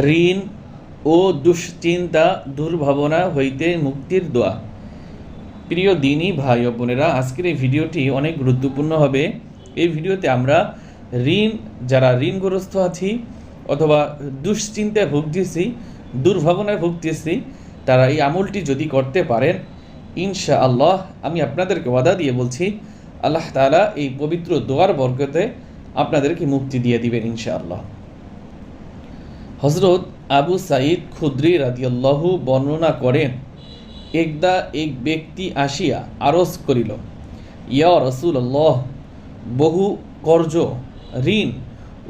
ঋণ ও দুশ্চিন্তা দুর্ভাবনা হইতে মুক্তির দোয়া। প্রিয় দিনই ভাই ও বোনেরা, আজকের এই ভিডিওটি অনেক গুরুত্বপূর্ণ হবে। এই ভিডিওতে আমরা ঋণ, যারা ঋণগ্রস্ত আছি অথবা দুশ্চিন্তায় ভুগতেছি, দুর্ভাবনায় ভুগতেছি, তারা এই আমলটি যদি করতে পারেন ইনশা আল্লাহ আমি আপনাদেরকে ওয়াদা দিয়ে বলছি, আল্লাহ তাআলা এই পবিত্র দোয়ার বরকতে আপনাদেরকে মুক্তি দিয়ে দিবেন ইনশা আল্লাহ হজরত আবু সাঈদ খুদ্রি রাদিয়াল্লাহু বর্ণনা করেন, একদা এক ব্যক্তি আসিয়া আরজ করিল, ইয়া রসুল্লাহ বহু কর্জ ঋণ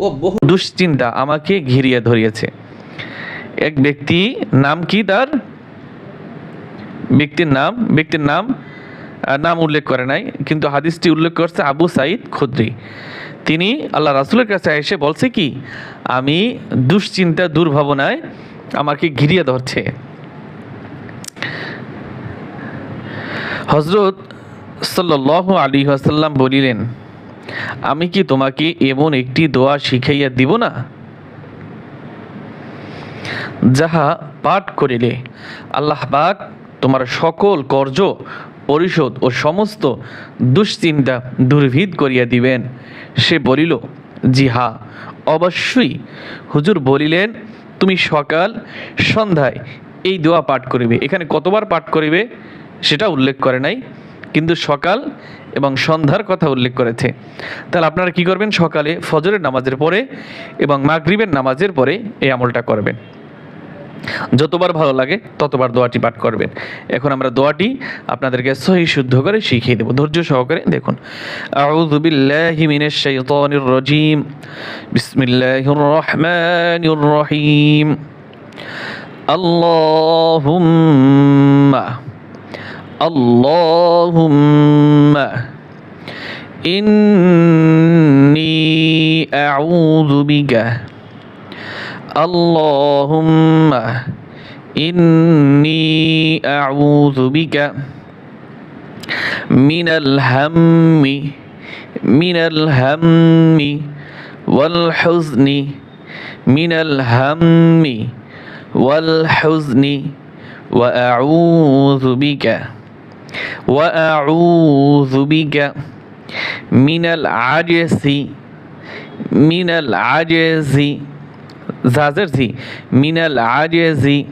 ও বহু দুশ্চিন্তা আমাকে ঘিরিয়ে ধরিয়েছে। এক ব্যক্তি নাম কি তার? ব্যক্তির নাম ব্যক্তির নাম নাম উল্লেখ করে নাই, কিন্তু হাদিসটি উল্লেখ করছে আবু সাঈদ খুদ্রি। তিনি আল্লাহ রাসুলের কাছে এসে বলছে কি, আমি দুশ্চিন্তা, দুর্ভাবনায় আমাকে ঘিরিয়ে ধরছে। হজরত সাল্লাহ আলী আসাল্লাম বলিলেন, আমি কি তোমাকে এমন একটি দোয়া শিখাইয়া দিব না, যাহা পাঠ করিলে আল্লাহ পাক তোমার সকল কর্য পরিশোধ ও সমস্ত দুশ্চিন্তা দুর্ভিদ করিয়া দিবেন। সে বলিল জি হা অবশ্যই। হুজুর বলিলেন, তুমি সকাল, সন্ধ্যায় এই দোয়া পাঠ করিবে। এখানে কতবার পাঠ করিবে সেটা উল্লেখ করে নাই, কিন্তু সকাল এবং সন্ধ্যার কথা উল্লেখ করেছে। তাহলে আপনারা কি করবেন? সকালে ফজরের নামাজের পরে এবং মাগরিবের নামাজের পরে এই আমলটা করবেন। যতবার ভালো লাগে, ততবার দোয়াটি পাঠ করবেন। এখন আমরা দোয়াটি আপনাদেরকে সহি শুদ্ধ করে শিখিয়ে দেব। ধৈর্য সহকারে দেখুন। আউযু বিল্লাহি মিনাশ শাইতানির রাজিম। বিসমিল্লাহির রহমানির রহিম। আল্লাহুম্মা আল্লাহুম্মা, ইন্নী আউযু বিকা اللهم إني أعوذ بك من الهم من الهم والحزن من الهم والحزن وأعوذ بك وأعوذ بك من العجز من العجز زازر ذي من العجز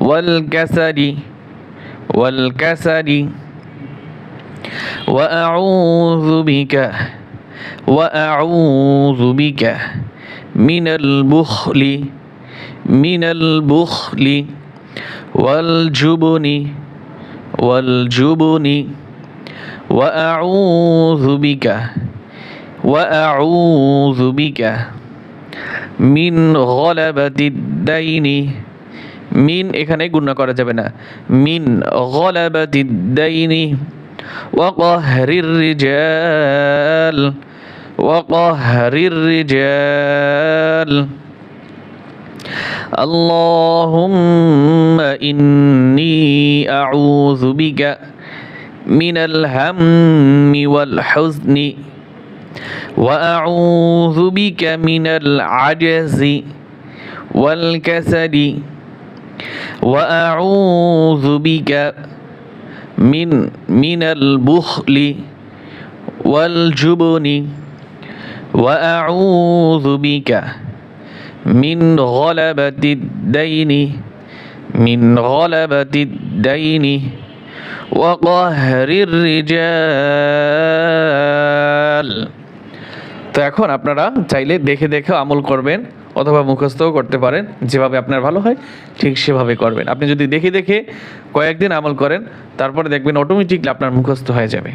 والكسل والكسل. وأعوذ بك وأعوذ بك من البخل من البخل والجبن والجبن. وأعوذ بك وأعوذ بك. মিন গলাবাতিদ্দাইনি মিন এখানে গুণনা করা যাবে না মিন গলাবাতিদ্দাইনি وقهر الرجال وقهر الرجال اللهم إني أعوذ بك من الهم والحزن وأعوذ بك من العجز والكسل وأعوذ بك من من البخل والجبن وأعوذ بك من غلبة الدين من غلبة الدين وقهر الرجال. তো এখন আপনারা চাইলে দেখে দেখে আমল করবেন অথবা মুখস্থও করতে পারেন, যেভাবে আপনার ভালো হয়, ঠিক সেভাবে করবেন। আপনি যদি দেখে দেখে কয়েকদিন আমল করেন, তারপরে দেখবেন অটোমেটিকলি আপনার মুখস্থ হয়ে যাবে।